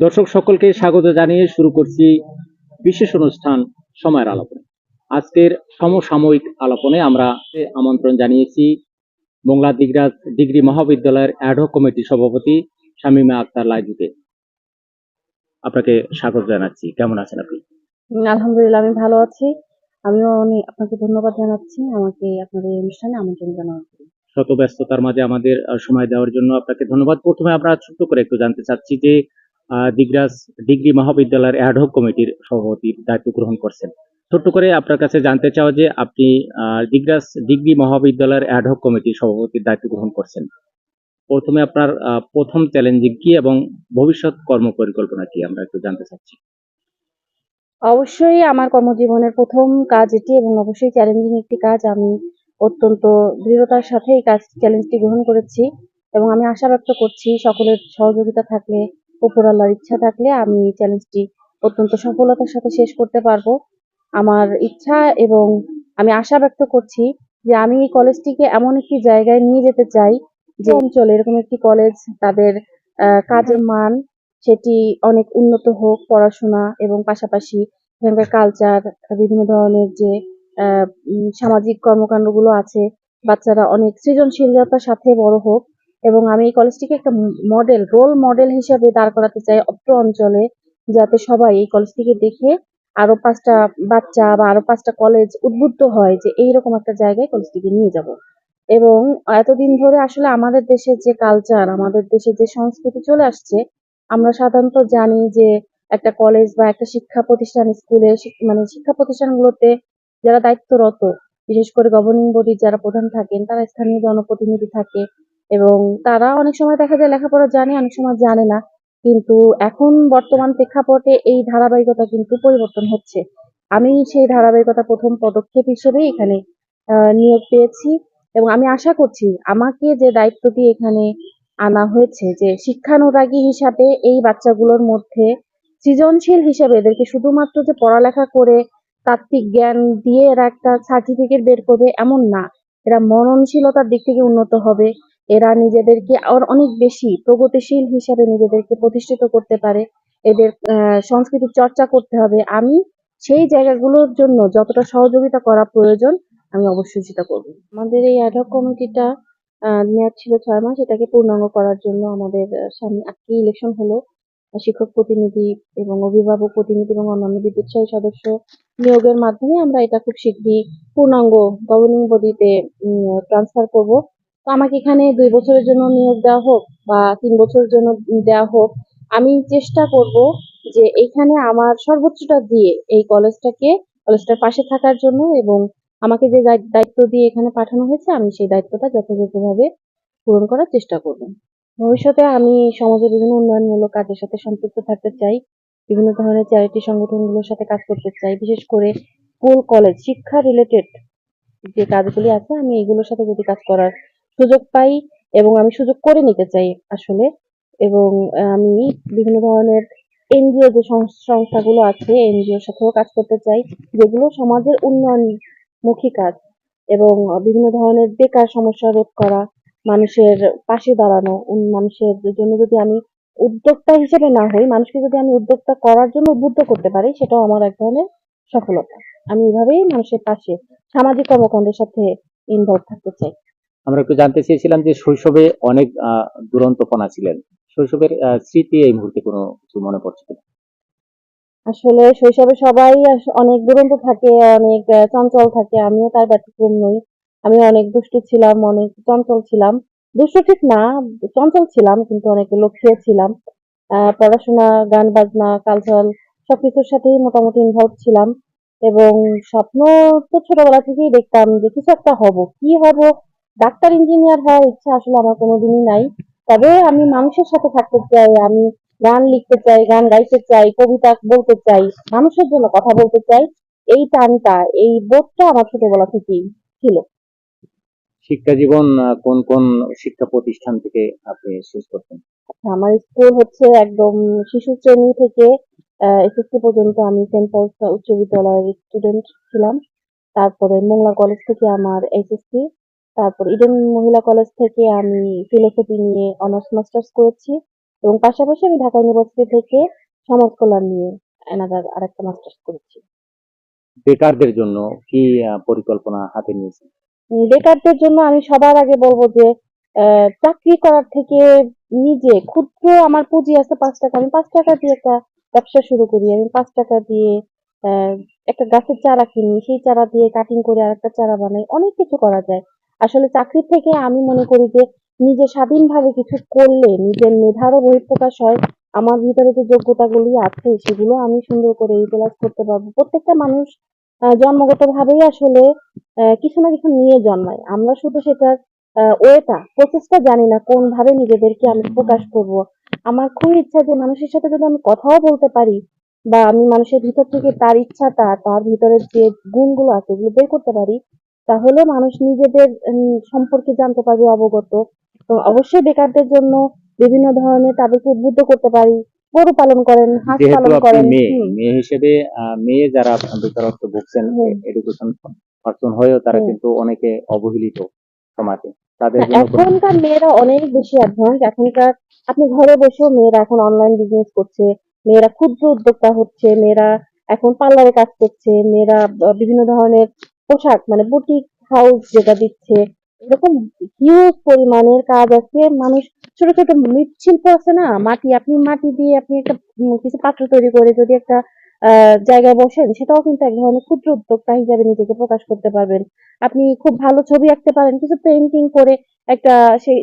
দর্শক সকলকে স্বাগত জানিয়ে শুরু করছি বিশেষ অনুষ্ঠান সময়ের আলাপনে। আজকের সমসাময়িক আলাপনে আমরা আমন্ত্রণ জানিয়েছি মোংলা দিগরাজ ডিগ্রি মহাবিদ্যালয়ের অ্যাডহক কমিটির সভাপতি শামীমা আক্তার লাইজুকে। আপনাকে স্বাগত জানাচ্ছি। কেমন আছেন আপনি? আলহামদুলিল্লাহ আমি ভালো আছি। আমিও অনেক আপনাকে ধন্যবাদ জানাচ্ছি। আমাকে আপনাদের অনুষ্ঠানে আমন্ত্রণ জানানোর জন্য। শত ব্যস্ততার মাঝে আমাদের সময় দেওয়ার জন্য আপনাকে ধন্যবাদ। প্রথমে আমরা ছোট্ট করে একটু জানতে চাচ্ছি যে দিগরাজ ডিগ্রি মহাবিদ্যালয়ের অ্যাডহক কমিটির সভাপতির দায়িত্ব গ্রহণ করছেন। ছোট্ট করে আপনার কাছে জানতে চাও যে আপনি দিগরাজ ডিগ্রি মহাবিদ্যালয়ের অ্যাডহক কমিটির সভাপতির দায়িত্ব গ্রহণ করছেন। প্রথমে আপনার প্রথম চ্যালেঞ্জিং কি এবং ভবিষ্যৎ কর্ম পরিকল্পনা কি আমরা একটু জানতে চাচ্ছি। অবশ্যই আমার কর্মজীবনের প্রথম কাজ এটি এবং অবশ্যই চ্যালেঞ্জিং একটি কাজ। আমি অত্যন্ত দৃঢ়তার সাথে এই কাজ, চ্যালেঞ্জটি গ্রহণ করেছি এবং আমি আশা ব্যক্ত করছি সকলের সহযোগিতা থাকলে উপরাল্লার ইচ্ছা থাকলে আমি এই চ্যালেঞ্জটি অত্যন্ত সফলতার সাথে শেষ করতে পারব। আমার ইচ্ছা এবং আমি আশা ব্যক্ত করছি যে আমি এই কলেজটিকে এমন একটি জায়গায় নিয়ে যেতে চাই যে অঞ্চলে এরকম একটি কলেজ তাদের কাজের মান, সেটি অনেক উন্নত হোক, পড়াশোনা এবং পাশাপাশি এখানকার কালচার বিভিন্ন ধরনের যে সামাজিক কর্মকাণ্ডগুলো আছে, বাচ্চারা অনেক সৃজনশীলতার সাথে বড় হোক এবং আমি এই কলেজটিকে একটা মডেল রোল মডেল হিসেবে দাঁড় করাতে চাই অত্র অঞ্চলে, যাতে সবাই এই কলেজটিকে দেখে আরও পাঁচটা বাচ্চা বা আরও পাঁচটা কলেজ উদ্বুদ্ধ হয় যে এইরকম একটা জায়গায় কলেজটিকে নিয়ে যাব। এবং এতদিন ধরে আসলে আমাদের দেশের যে কালচার আমাদের দেশে যে সংস্কৃতি চলে আসছে, আমরা সাধারণত জানি যে একটা কলেজ বা একটা শিক্ষা প্রতিষ্ঠান স্কুলে মানে শিক্ষা প্রতিষ্ঠানগুলোতে যারা দায়িত্বরত, বিশেষ করে গভর্নিং বডির যারা প্রধান থাকেন, তারা স্থানীয় জনপ্রতিনিধি থাকে এবং তারা অনেক সময় দেখা যায় লেখাপড়া জানে, অনেক সময় জানে না। কিন্তু এখন বর্তমান প্রেক্ষাপটে এই ধারাবাহিকতা কিন্তু পরিবর্তন হচ্ছে। আমি সেই ধারাবাহিকতা প্রথম পদক্ষেপ হিসেবে এখানে নিয়োগ পেয়েছি এবং আমি আশা করছি আমাকে যে দায়িত্বটি এখানে আনা হয়েছে যে শিক্ষানুরাগী হিসাবে এই বাচ্চাগুলোর মধ্যে সৃজনশীল হিসাবে এদেরকে শুধুমাত্র যে পড়ালেখা করে তাত্ত্বিক জ্ঞান দিয়ে এরা একটা সার্টিফিকেট বের করবে এমন না। এরা মননশীলতার দিক থেকে উন্নত হবে। এরা নিজেদেরকে আর অনেক বেশি প্রগতিশীল হিসাবে নিজেদেরকে প্রতিষ্ঠিত করতে পারে। এদের আহ, সংস্কৃতির চর্চা করতে হবে। আমি সেই জায়গাগুলোর জন্য যতটা সহযোগিতা করা প্রয়োজন আমি অবশ্যই সেটা করব। আমাদের এই অ্যাডহক কমিটিটা মেয়াদ ছিল ছয় মাস এটাকে পূর্ণাঙ্গ করার জন্য আমাদের সামনে আজকে ইলেকশন হলো। শিক্ষক প্রতিনিধি এবং অভিভাবক প্রতিনিধি এবং অন্যান্য বিদ্যুৎসাহী সদস্য নিয়োগের মাধ্যমে আমরা এটা খুব শীঘ্রই পূর্ণাঙ্গ গভর্নিং বডিতে ট্রান্সফার করব। তো আমাকে এখানে দুই বছরের জন্য নিয়োগ দেওয়া হোক বা তিন বছরের জন্য দেওয়া হোক, আমি চেষ্টা করব যে এখানে আমার সর্বোচ্চটা দিয়ে এই কলেজটাকে, কলেজটার পাশে থাকার জন্য এবং আমাকে যে দায়- দায়িত্ব দিয়ে এখানে পাঠানো হয়েছে, আমি সেই দায়িত্বটা যথাযথভাবে পূরণ করার চেষ্টা করব। ভবিষ্যতে আমি সমাজের বিভিন্ন উন্নয়নমূলক কাজের সাথে সম্পৃক্ত থাকতে চাই, বিভিন্ন ধরনের চ্যারিটি সংগঠনগুলোর সাথে কাজ করতে চাই, বিশেষ করে স্কুল, কলেজ, শিক্ষা রিলেটেড যে কাজগুলি আছে, আমি এগুলোর সাথে যদি কাজ করার সুযোগ পাই এবং আমি সুযোগ করে নিতে চাই আসলে। এবং আমি বিভিন্ন ধরনের এনজিও যে সংস- সংস্থাগুলো আছে, এনজিওর সাথেও কাজ করতে চাই, যেগুলো সমাজের উন্নয়নমুখী কাজ এবং বিভিন্ন ধরনের বেকার সমস্যা রোধ করা, মানুষের পাশে দাঁড়ানো মানুষের জন্য যদি আমি উদ্যোক্তা হিসেবে না হই, মানুষকে যদি আমি উদ্যোক্তা করার জন্য উদ্বুদ্ধ করতে পারি, সেটাও আমার এক ধরনের সফলতা। আমি এভাবেই মানুষের পাশে সামাজিক কর্মকাণ্ডের সাথে ইনভলভ থাকতে চাই। আমরা একটু জানতে চেয়েছিলাম যে শৈশবে অনেক দুরন্তপনা ছিলেন। শৈশবের স্মৃতি এই মুহূর্তে কোনো কিছু মনে পড়ছে আসলে শৈশবে সবাই অনেক দুরন্ত থাকে, অনেক চঞ্চল থাকে। আমিও তার ব্যতিক্রম নই। আমি অনেক দুষ্টু ছিলাম, অনেক চঞ্চল ছিলাম। দুষ্টু ঠিক না, চঞ্চল ছিলাম, কিন্তু অনেক লক্ষ্যে ছিলাম। পড়াশোনা, গান বাজনা, কালচারাল সবকিছুর সাথেই মোটামুটি ইনভলভ ছিলাম। এবং স্বপ্ন তো ছোটবেলা থেকেই দেখতাম যে কিছু একটা হব, কি হব ডাক্তার ইঞ্জিনিয়ার হওয়ার ইচ্ছা আসলে আমার কোনোদিনই নাই। তবে আমি মানুষের সাথে থাকতে চাই আমি গান লিখতে চাই গান গাইতে চাই কবিতা বলতে চাই মানুষের জন্য কথা বলতে চাই। এই টানটা এই বোধটা আমার ছোটবেলা থেকেই ছিল। শিক্ষা জীবন কোন কোন শিক্ষা প্রতিষ্ঠান থেকে আপনি শেষ করতেন? আচ্ছা, আমার স্কুল হচ্ছে একদম শিশু শ্রেণি থেকে এসএসসি পর্যন্ত আমি সেন্ট পলস উচ্চ বিদ্যালয়ের স্টুডেন্ট ছিলাম। তারপরে মোংলা কলেজ থেকে আমার এইচএসসি তারপর ইডেন মহিলা কলেজ থেকে আমি ফিলোসফি নিয়ে অনার্স মাস্টার্স করেছি এবং পাশাপাশি আমি ঢাকা ইউনিভার্সিটি থেকে সমাজ কল্যাণ নিয়ে এনাদার আরেকটা মাস্টার্স করেছি। বেকারদের জন্য কি পরিকল্পনা হাতে নিয়েছেন? বেকারদের জন্য আমি সবার আগে বলব যে চাকরি করার থেকে নিজে ক্ষুদ্র আমার পুঁজি আছে পাঁচ টাকা আমি পাঁচ টাকা দিয়ে একটা ব্যবসা শুরু করি। আমি পাঁচ টাকা দিয়ে একটা গাছের চারা কিনি সেই চারা দিয়ে কাটিং করে আর একটা চারা বানাই অনেক কিছু করা যায়। আসলে চাকরি থেকে আমি মনে করি যে নিজে স্বাধীনভাবে কিছু করলে নিজের মেধারও বহিঃপ্রকাশ হয়, আমার ভিতরে যে যোগ্যতাগুলি আছে সেগুলো আমি সুন্দর করে ইউটিলাইজ করতে পারব। প্রত্যেকটা মানুষ জন্মগতভাবেই আসলে কিছু না কিছু নিয়ে জন্মায়। আমরা শুধু সেটার ওয়েটা প্রসেসটা জানি না কোন ভাবে নিজেদেরকে আমি প্রকাশ করব। আমার খুব ইচ্ছা যে মানুষের সাথে যদি আমি কথাও বলতে পারি বা আমি মানুষের ভিতর থেকে তার ইচ্ছাটা তার ভিতরের যে গুণগুলো আছে, এগুলো বের করতে পারি তাহলে মানুষ নিজেদের সম্পর্কে জানতে পারবে অবগত। তো অবশ্যই বেকারদের জন্য বিভিন্ন ধরনের তাদেরকে উদ্বুদ্ধ করতে পারি। গরু পালন করেন হাঁস পালন করেন মেয়ে মেয়ে হিসেবে মেয়ে যারা বেকারত্ব ভুগছেন এডুকেশন পার্সন হয়েও তারা কিন্তু অনেকে অবহেলিত সমাজে। হ্যাঁ, এখনকার মেয়েরা অনেক বেশি অ্যাডভান্স এখনকার আপনি ঘরে বসেও মেয়েরা এখন অনলাইন বিজনেস করছে। মেয়েরা ক্ষুদ্র উদ্যোক্তা হচ্ছে মেয়েরা এখন পার্লারে কাজ করছে মেয়েরা বিভিন্ন ধরনের পোশাক মানে বুটিক হাউস যেটা দিচ্ছে, এরকম হিউজ পরিমাণের কাজ আছে। মানুষ, ছোট ছোট মৃৎশিল্প আছে না? মাটি, আপনি মাটি দিয়ে আপনি একটা কিছু পাত্র তৈরি করে যদি একটা জায়গায় বসেন, সেটাও কিন্তু এক ধরনের ক্ষুদ্র উদ্যোক্তা হিসাবে নিজেকে প্রকাশ করতে পারবেন। আপনি খুব ভালো ছবি আঁকতে পারেন, কিছু পেইন্টিং করে একটা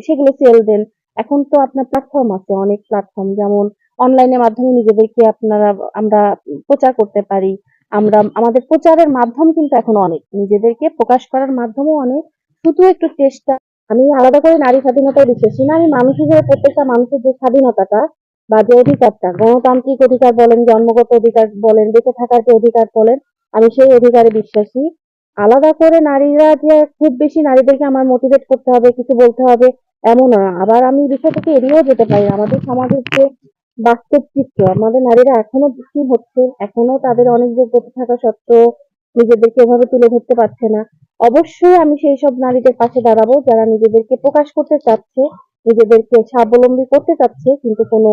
সেগুলো সেল দেন। এখন তো আপনার প্ল্যাটফর্ম আছে, অনেক প্ল্যাটফর্ম যেমন অনলাইনের মাধ্যমে নিজেদেরকে আপনারা, আমরা প্রচার করতে পারি। আমরা আমাদের প্রচারের মাধ্যম কিন্তু এখন অনেক। নিজেদেরকে প্রকাশ করার মাধ্যমও অনেক। শুধু একটু চেষ্টা। আমি আলাদা করে নারী স্বাধীনতায় বিশ্বাসী না। আমি মানুষ হিসেবে প্রত্যেকটা মানুষের যে স্বাধীনতাটা বা যে অধিকারটা, গণতান্ত্রিক অধিকার বলেন, জন্মগত অধিকার বলেন, বেঁচে থাকার যে অধিকার বলেন, আমি সেই অধিকারে বিশ্বাসী। আলাদা করে নারীরা যে খুব বেশি নারীদেরকে আমার মোটিভেট করতে হবে, কিছু বলতে হবে, এমন না। আবার আমি বিষয়টাকে এড়িয়েও যেতে পারি আমাদের সমাজের যে বাস্তব চিত্র। আমাদের নারীরা এখনও ভিকটিম হচ্ছে এখনও তাদের অনেক যোগ্যতা থাকা সত্ত্বেও নিজেদেরকে এভাবে তুলে ধরতে পারছে না। অবশ্যই আমি সেই সব নারীদের পাশে দাঁড়াবো যারা নিজেদেরকে প্রকাশ করতে চাচ্ছে নিজেদেরকে স্বাবলম্বী করতে চাচ্ছে কিন্তু কোনো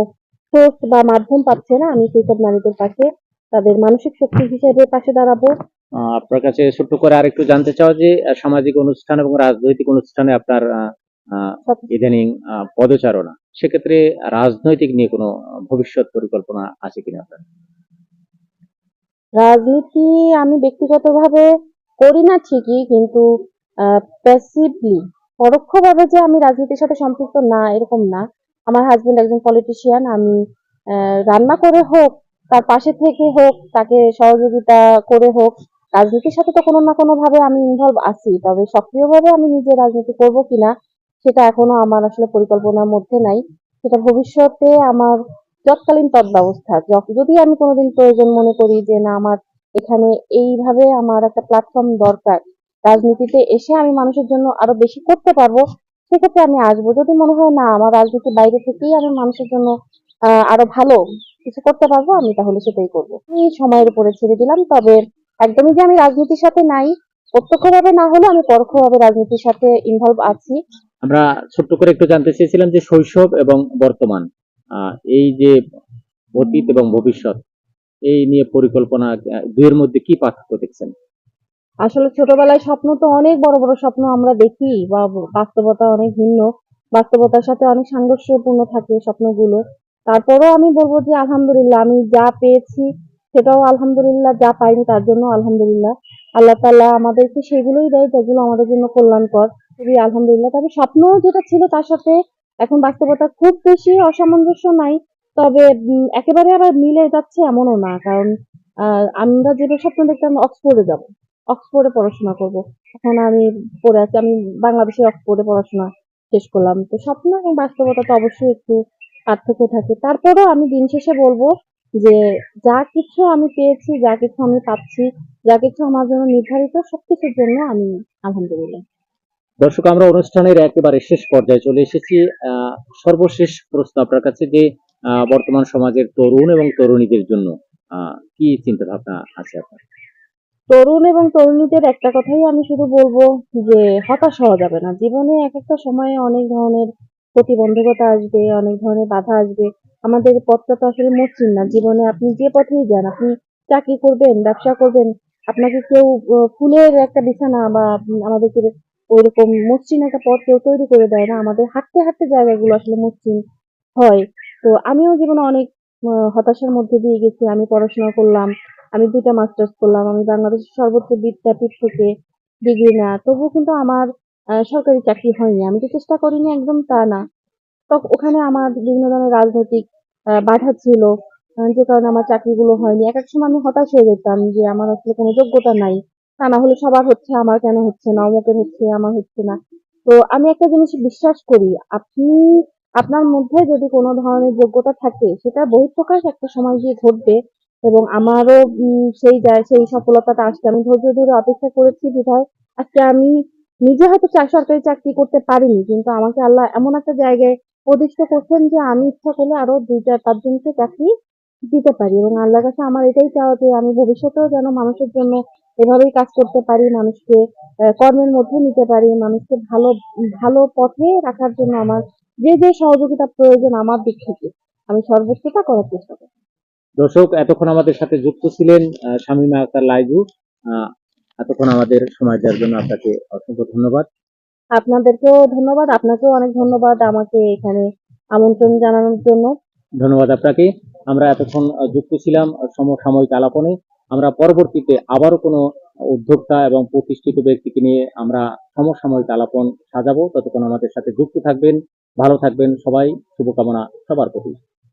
সোর্স বা মাধ্যম পাচ্ছে না। আমি সেই সব নারীদের পাশে তাদের মানসিক শক্তি হিসেবে পাশে দাঁড়াবো। আপনার কাছে ছোট্ট করে আরেকটু জানতে চাও যে সামাজিক অনুষ্ঠান এবং রাজনৈতিক অনুষ্ঠানে আপনার ইদানিং পদচারণা। সেক্ষেত্রে রাজনৈতিক নিয়ে কোনো ভবিষ্যৎ পরিকল্পনা আছে কিনা আপনার? রাজনীতি আমি ব্যক্তিগতভাবে করি না ঠিকই, কিন্তু প্যাসিভলি পরোক্ষভাবে যে আমি রাজনীতির সাথে সম্পৃক্ত না, এরকম না। আমার হাজবেন্ড একজন পলিটিশিয়ান আমি রান্না করে হোক, তার পাশে থেকে হোক, তাকে সহযোগিতা করে হোক, রাজনীতির সাথে তো কোনো না কোনো ভাবে আমি ইনভলভ আছি, তবে সক্রিয়ভাবে আমি নিজে রাজনীতি করব কিনা সেটা এখনও আমার আসলে পরিকল্পনার মধ্যে নাই। সেটা ভবিষ্যতে আমার তৎকালীন তৎব্যবস্থা। যদি আমি কোনোদিন প্রয়োজন মনে করি যে না, আমার এখানে এইভাবে আমার একটা প্ল্যাটফর্ম দরকার, রাজনীতিতে এসে আমি মানুষের জন্য আরও বেশি করতে পারব, সেক্ষেত্রে আমি আসব। যদি মনে হয় না, আমার রাজনীতির বাইরে থেকেই আমি মানুষের জন্য আরও ভালো কিছু করতে পারব, আমি তাহলে সেটাই করব। আমি সময়ের উপরে ছেড়ে দিলাম, তবে একদমই যে আমি রাজনীতির সাথে নাই, প্রত্যক্ষভাবে না হলে আমি পরোক্ষভাবে রাজনীতির সাথে ইনভলভ আছি। আমরা ছোট্ট করে একটু জানতে চেয়েছিলাম যে শৈশব এবং বর্তমান এই যে অতীত এবং ভবিষ্যৎ, এই নিয়ে পরিকল্পনা দুয়ের মধ্যে কি পার্থক্য দেখছেন? আসলে ছোটবেলায় স্বপ্ন তো অনেক বড় বড় স্বপ্ন আমরা দেখি বা বাস্তবতা অনেক ভিন্ন। বাস্তবতার সাথে অনেক সাংঘর্ষপূর্ণ থাকে স্বপ্নগুলো। তারপরেও আমি বলব যে আলহামদুলিল্লাহ আমি যা পেয়েছি সেটাও আলহামদুলিল্লাহ যা পাইনি তার জন্য আলহামদুলিল্লাহ। আল্লাহ তাআলা আমাদেরকে সেগুলোই দেয় যেগুলো আমাদের জন্য কল্যাণকর। খুবই আলহামদুলিল্লাহ। তবে স্বপ্ন যেটা ছিল তার সাথে এখন বাস্তবতা খুব বেশি অসামঞ্জস্য নাই। তবে একেবারে আবার মিলে যাচ্ছে এমনও না। কারণ আমরা যেটা স্বপ্ন দেখতাম অক্সফোর্ডে যাব। অক্সফোর্ডে পড়াশোনা করব। এখন আমি পড়ে আছি, আমি বাংলাদেশের অক্সফোর্ডে পড়াশোনা শেষ করলাম। তো স্বপ্ন এবং বাস্তবতা তো অবশ্যই একটু পার্থক্য থাকে। তারপরেও আমি দিন শেষে বলব যে, যা কিছু আমি পেয়েছি, যা কিছু আমি পাচ্ছি, যা কিছু আমার জন্য নির্ধারিত, সবকিছুর জন্য আমি আলহামদুলিল্লাহ। দর্শক, আমরা অনুষ্ঠানের একেবারে শেষ পর্যায়ে চলে এসেছি। সর্বশেষ প্রশ্ন আপনার কাছে যে বর্তমান সমাজের তরুণ এবং তরুণীদের জন্য কি চিন্তা ভাবনা আছে আপনার? তরুণ এবং তরুণীদের একটা কথাই আমি শুধু বলব যে, হতাশ হওয়া যাবে না। জীবনে এক একটা সময়ে অনেক ধরনের প্রতিবন্ধকতা আসবে, অনেক ধরনের বাধা আসবে। আমাদের পথটা তো আসলে মসৃণ না। জীবনে আপনি যে পথেই যান, আপনি চাকরি করবেন, ব্যবসা করবেন, আপনাকে কেউ ফুলের একটা বিছানা বা আমাদেরকে ওইরকম মসৃণ একটা পথ কেউ তৈরি করে দেয় না। আমাদের হাঁটতে হাঁটতে জায়গাগুলো আসলে মসৃণ হয়। তো আমিও জীবনে অনেক হতাশার মধ্যে দিয়ে গেছি। আমি পড়াশোনা করলাম, আমি দুইটা মাস্টার্স করলাম, আমি বাংলাদেশের সর্বোচ্চ বিদ্যাপীঠ থেকে ডিগ্রি না তবুও কিন্তু আমার সরকারি চাকরি হয়নি। আমি তো চেষ্টা করিনি একদম তা না। তো ওখানে আমার বিভিন্ন ধরনের রাজনৈতিক বাধা ছিল যে কারণে আমার চাকরিগুলো হয়নি। এক এক সময় আমি হতাশ হয়ে যেতাম যে আমার আসলে কোনো যোগ্যতা নাই। তা না হলে সবার হচ্ছে, আমার কেন হচ্ছে না, অমুকের হচ্ছে, আমার হচ্ছে না। তো আমি একটা জিনিস বিশ্বাস করি, আপনি, আপনার মধ্যে যদি কোনো ধরনের যোগ্যতা থাকে, সেটা বহিঃপ্রকাশ একটা সময় গিয়ে ঘটবে এবং আমারও সেই সেই সফলতাটা আসছে আমি ধৈর্য ধরে অপেক্ষা করেছি বিধায়, আজকে আমি নিজে হয়তো সরকারি চাকরি করতে পারিনি, কিন্তু আমাকে আল্লাহ এমন একটা জায়গায় প্রদিষ্ট করছেন যে আমি ইচ্ছা করলে আরও দুইটা পাঁচজনকে চাকরি দিতে পারি এবং আল্লাহর কাছে আমার এটাই চাওয়া যে আমি ভবিষ্যতেও যেন মানুষের জন্য এভাবেই কাজ করতে পারি মানুষকে কর্মের মধ্যে নিতে পারি মানুষকে ভালো ভালো পথে রাখার জন্য আমার যে যে সহযোগিতা প্রয়োজন আমার দিক থেকে আমি সর্বোচ্চটা করার চেষ্টা করি দর্শক এতক্ষণ আমাদের সাথে যুক্ত ছিলেন শামীমা আক্তার লাইজু। এতক্ষণ আমাদের সময় দেওয়ার জন্য আপনাকে অসংখ্য ধন্যবাদ। আপনাদেরকেও ধন্যবাদ আপনাকেও অনেক ধন্যবাদ আমাকে এখানে আমন্ত্রণ জানানোর জন্য। ধন্যবাদ আপনাকে। আমরা এতক্ষণ যুক্ত ছিলাম সমসাময়িক আলাপনে। আমরা পরবর্তীতে আবারও কোনো উদ্যোক্তা এবং প্রতিষ্ঠিত ব্যক্তিকে নিয়ে আমরা সমসাময়িক আলাপন সাজাবো। ততক্ষণ আমাদের সাথে যুক্ত থাকবেন, ভালো থাকবেন সবাই। শুভকামনা সবার প্রতি।